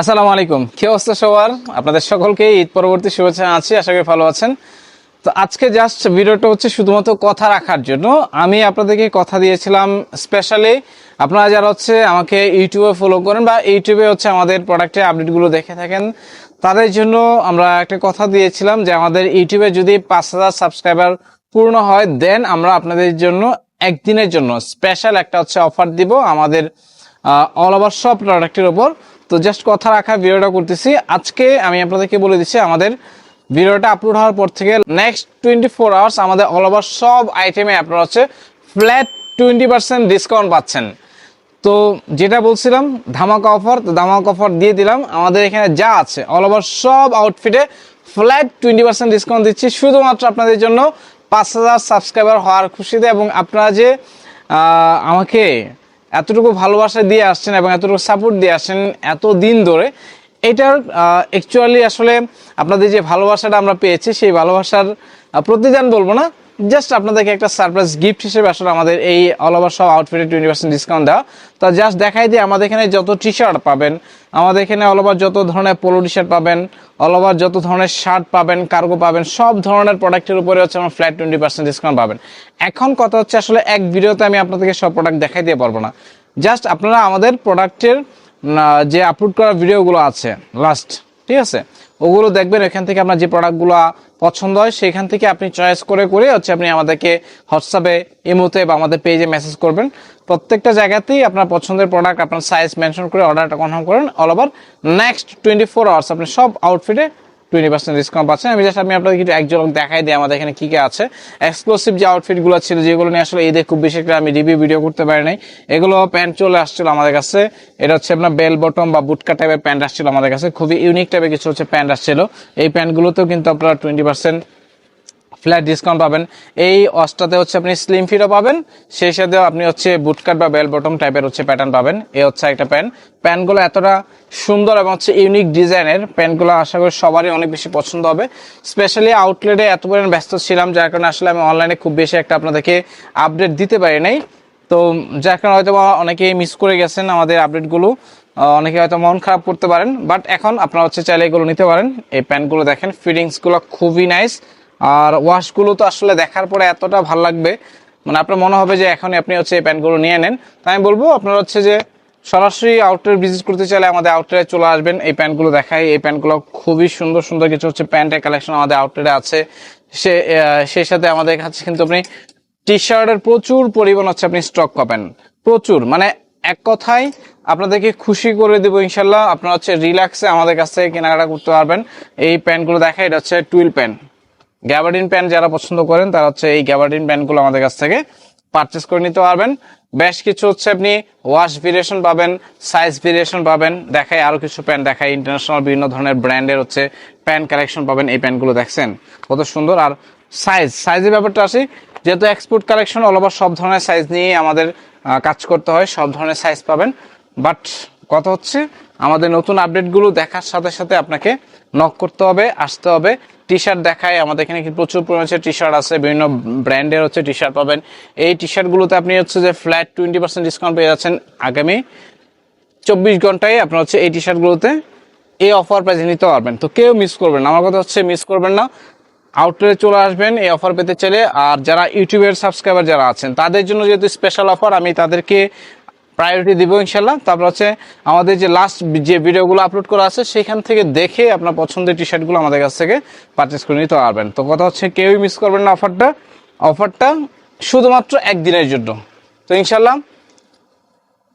আসসালামু আলাইকুম। কি অবস্থা সবার? আপনাদের সকলকে ঈদ পরবর্তী শুভেচ্ছা আছি, আশা করি ভালো আছেন। তো আজকে জাস্ট ভিডিওটা হচ্ছে শুধুমাত্র কথা রাখার জন্য। আমি আপনাদেরকে কথা দিয়েছিলাম স্পেশালি আপনারা যারা হচ্ছে আমাকে ইউটিউবে ফলো করেন বা ইউটিউবে হচ্ছে আমাদের প্রোডাক্টের আপডেটগুলো দেখে থাকেন, তাদের জন্য আমরা একটা কথা দিয়েছিলাম যে আমাদের ইউটিউবে যদি পাঁচ হাজার সাবস্ক্রাইবার পূর্ণ হয় দেন আমরা আপনাদের জন্য একদিনের জন্য স্পেশাল একটা হচ্ছে অফার দিব আমাদের অল ওভার সব প্রোডাক্টের উপর। তো জাস্ট কথা রাখা ভিডিওটা করতেছি। আজকে আমি আপনাদেরকে বলে দিচ্ছি আমাদের ভিডিওটা আপলোড হওয়ার পর থেকে নেক্সট টোয়েন্টি ফোর আওয়ার্স আমাদের অল ওভার সব আইটেমে আপনারা হচ্ছে ফ্ল্যাট টোয়েন্টি পার্সেন্ট ডিসকাউন্ট পাচ্ছেন। তো যেটা বলছিলাম, ধামাকা অফার তো ধামাকা অফার দিয়ে দিলাম। আমাদের এখানে যা আছে অল ওভার সব আউটফিটে ফ্ল্যাট টোয়েন্টি পার্সেন্ট ডিসকাউন্ট দিচ্ছি। শুধুমাত্র আপনাদের জন্য পাঁচ হাজার সাবস্ক্রাইবার হওয়ার খুশিতে এবং আপনারা যে আমাকে এতটুকু ভালোবাসা দিয়ে আসছেন এবং এতটুকু সাপোর্ট দিয়ে আসছেন এত দিন ধরে এটার অ্যাকচুয়ালি আসলে আপনাদের যে ভালোবাসাটা আমরা পেয়েছি, সেই ভালোবাসার প্রতিদান বলব না জাস্ট আপনাদেরকে একটা সারপ্রাইজ গিফট হিসেবে আসলে আমাদের এই অল ওভার সব আউটফিটে টোয়েন্টি পার্সেন্ট ডিসকাউন্ট দেওয়া। তো জাস্ট দেখাই দিয়ে আমাদের এখানে যত টি শার্ট পাবেন, আমাদের এখানে অল ওভার যত ধরনের পোলো টি শার্ট পাবেন অল ওভার যত ধরনের শার্ট পাবেন কার্গো পাবেন, সব ধরনের প্রোডাক্টের উপরে হচ্ছে আমার ফ্ল্যাট টোয়েন্টি পার্সেন্ট ডিসকাউন্ট পাবেন। এখন কথা হচ্ছে আসলে এক ভিডিওতে আমি আপনাদেরকে সব প্রোডাক্ট দেখাই দিয়ে পারব না। জাস্ট আপনারা আমাদের প্রোডাক্টের যে আপলোড করা ভিডিওগুলো আছে লাস্ট ঠিক আছে? ওগুলো দেখবেন, এখান থেকে আপনার যে প্রোডাক্টগুলো পছন্দ হয়, সেখান থেকে আপনি চয়েস করে করে হচ্ছে আপনি আমাদেরকে হোয়াটসঅ্যাপে ইমোতে বা আমাদের পেজে মেসেজ করবেন। প্রত্যেকটা জায়গাতেই আপনার পছন্দের প্রোডাক্ট আপনার সাইজ মেনশন করে অর্ডারটা কনফার্ম করেন all over next twenty four hours আপনি সব আউটফিটে টোয়েন্টি পার্সেন্ট ডিসকাউন্ট পাচ্ছেন। আমি জাস্ট আমি আপনাদের কিছু এক ঝলক দেখাই দিই আমাদের এখানে কী কী আছে। এক্সক্লুসিভ যে আউটফিটগুলো ছিল, যেগুলো নিয়ে আসলে ঈদে খুব বেশি একটা আমি রিভিউ ভিডিও করতে পারি নাই। এগুলো প্যান্ট চলে আসছিল আমাদের কাছে। এটা হচ্ছে আপনার বেল বটম বা বুটকা টাইপের প্যান্ট আসছিল আমাদের কাছে। খুবই ইউনিক টাইপের কিছু হচ্ছে প্যান্ট আসছিল। এই প্যান্টগুলোতেও কিন্তু আপনারা টোয়েন্টি পার্সেন্ট ফ্ল্যাট ডিসকাউন্ট পাবেন। এই অস্টাতে হচ্ছে আপনি স্লিম ফিটও পাবেন, সেই সাথেও আপনি হচ্ছে বুটকাট বা বেল বটম টাইপের হচ্ছে প্যাটার্ন পাবেন। এ হচ্ছে একটা প্যান্ট প্যান্টগুলো এতটা সুন্দর এবং হচ্ছে ইউনিক ডিজাইনের প্যান্টগুলো আশা করি সবারই অনেক বেশি পছন্দ হবে। স্পেশালি আউটলেটে এত পরিমাণ ব্যস্ত ছিলাম, যার কারণে আসলে আমি অনলাইনে খুব বেশি একটা আপনাদেরকে আপডেট দিতে পারি নাই। তো যার কারণে হয়তো অনেকেই মিস করে গেছেন আমাদের আপডেটগুলো অনেকে হয়তো মন খারাপ করতে পারেন বাট এখন আপনারা হচ্ছে চাইলে এগুলো নিতে পারেন। এই প্যান্টগুলো দেখেন ফিটিংসগুলো খুবই নাইস আর ওয়াশগুলো তো আসলে দেখার পরে এতটা ভালো লাগবে। মানে আপনার মনে হবে যে এখনই আপনি হচ্ছে এই প্যান্টগুলো নিয়ে নেন। তাই আমি বলব, আপনারা হচ্ছে যে সরাসরি আউটলেট ভিজিট করতে চাইলে আমাদের আউটলেটে চলে আসবেন। এই প্যান্টগুলো দেখাই। এই প্যান্টগুলো খুবই সুন্দর সুন্দর কিছু হচ্ছে প্যান্টের কালেকশন আমাদের আউটলেটে আছে। সে সেই সাথে আমাদের কাছে কিন্তু আপনি টি শার্টের প্রচুর পরিমাণ হচ্ছে আপনি স্টক পাবেন। প্রচুর। মানে এক কথায় আপনাদেরকে খুশি করে দেবো ইনশাল্লাহ আপনারা হচ্ছে রিল্যাক্সে আমাদের কাছ থেকে কেনাকাটা করতে পারবেন। এই প্যান্টগুলো দেখা এটা হচ্ছে টুইল প্যান্ট। গ্যাবার্ডিন প্যান্ট যারা পছন্দ করেন, তারা হচ্ছে এই গ্যাবার্ডিন প্যান্টগুলো আমাদের কাছ থেকে পারচেস করে নিতে পারবেন। বেশ কিছু হচ্ছে আপনি ওয়াশ ভেরিয়েশন পাবেন সাইজ ভেরিয়েশন পাবেন দেখায় আরও কিছু প্যান্ট দেখায় ইন্টারন্যাশনাল বিভিন্ন ধরনের ব্র্যান্ডের হচ্ছে প্যান্ট কালেকশন পাবেন এই প্যান্টগুলো দেখছেন? কত সুন্দর। আর সাইজ সাইজের ব্যাপারটা আসি, যেহেতু এক্সপোর্ট কালেকশন অল ওভার সব ধরনের সাইজ নিয়ে আমাদের কাজ করতে হয়, সব ধরনের সাইজ পাবেন। বাট কথা হচ্ছে, আমাদের নতুন আপডেটগুলো দেখার সাথে সাথে আপনাকে নক করতে হবে, আসতে হবে। টি শার্ট দেখায়, আমাদের এখানে প্রচুর পরিমাণে টি শার্ট আছে, বিভিন্ন ব্র্যান্ডের হচ্ছে টি শার্ট পাবেন। এই টি শার্টগুলোতে আপনি হচ্ছে যে ফ্ল্যাট টোয়েন্টি পার্সেন্ট ডিসকাউন্ট পেয়ে যাচ্ছেন আগামী চব্বিশ ঘন্টায় আপনার হচ্ছে এই টি শার্টগুলোতে এই অফার প্রাইজে নিতে পারবেন। তো কেউ মিস করবেন না। আমার কথা হচ্ছে মিস করবেন না। আউটলেটে চলে আসবেন, এই অফার পেতে চাইলে। আর যারা ইউটিউবের সাবস্ক্রাইবার যারা আছেন, তাদের জন্য যেহেতু স্পেশাল অফার আমি তাদেরকে প্রায়োরিটি দিব ইনশাল্লাহ তারপর হচ্ছে আমাদের যে লাস্ট যে ভিডিওগুলো আপলোড করা আছে, সেখান থেকে দেখে আপনার পছন্দের টি শার্টগুলো আমাদের কাছ থেকে পারচেস করে নিতে পারবেন। তো কথা হচ্ছে কেউই মিস করবেন না অফারটা অফারটা শুধুমাত্র একদিনের জন্য। তো ইনশাল্লাহ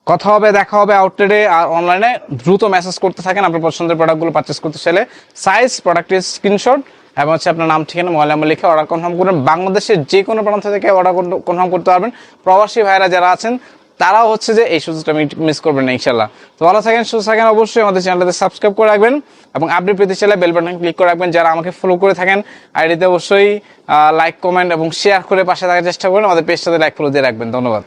কথা হবে, দেখা হবে আউটলেটে আর অনলাইনে দ্রুত মেসেজ করতে থাকেন আপনার পছন্দের প্রোডাক্টগুলো পারচেস করতে চাইলে। সাইজ প্রোডাক্টের স্ক্রিনশট এবং হচ্ছে আপনার নাম, ঠিকানা মোবাইল নাম্বার লিখে অর্ডার কনফার্ম করবেন। বাংলাদেশের যে কোনো প্রান্ত থেকে অর্ডার কনফার্ম করতে পারবেন। প্রবাসী ভাইরা যারা আছেন তারাও হচ্ছে যে এই সুযোগটা মিস করবেন না ইনশাল্লাহ তো ভালো থাকেন, সুস্থ থাকেন, অবশ্যই আমাদের চ্যানেলটাতে সাবস্ক্রাইব করে রাখবেন এবং আপডেট পেতে চাইলে বেল বাটন ক্লিক করে রাখবেন যারা আমাকে ফলো করে থাকেন। আইডিতে অবশ্যই লাইক কমেন্ট এবং শেয়ার করে পাশে থাকার চেষ্টা করবেন আমাদের পেজটাতে লাইক ফলো দিয়ে রাখবেন। ধন্যবাদ।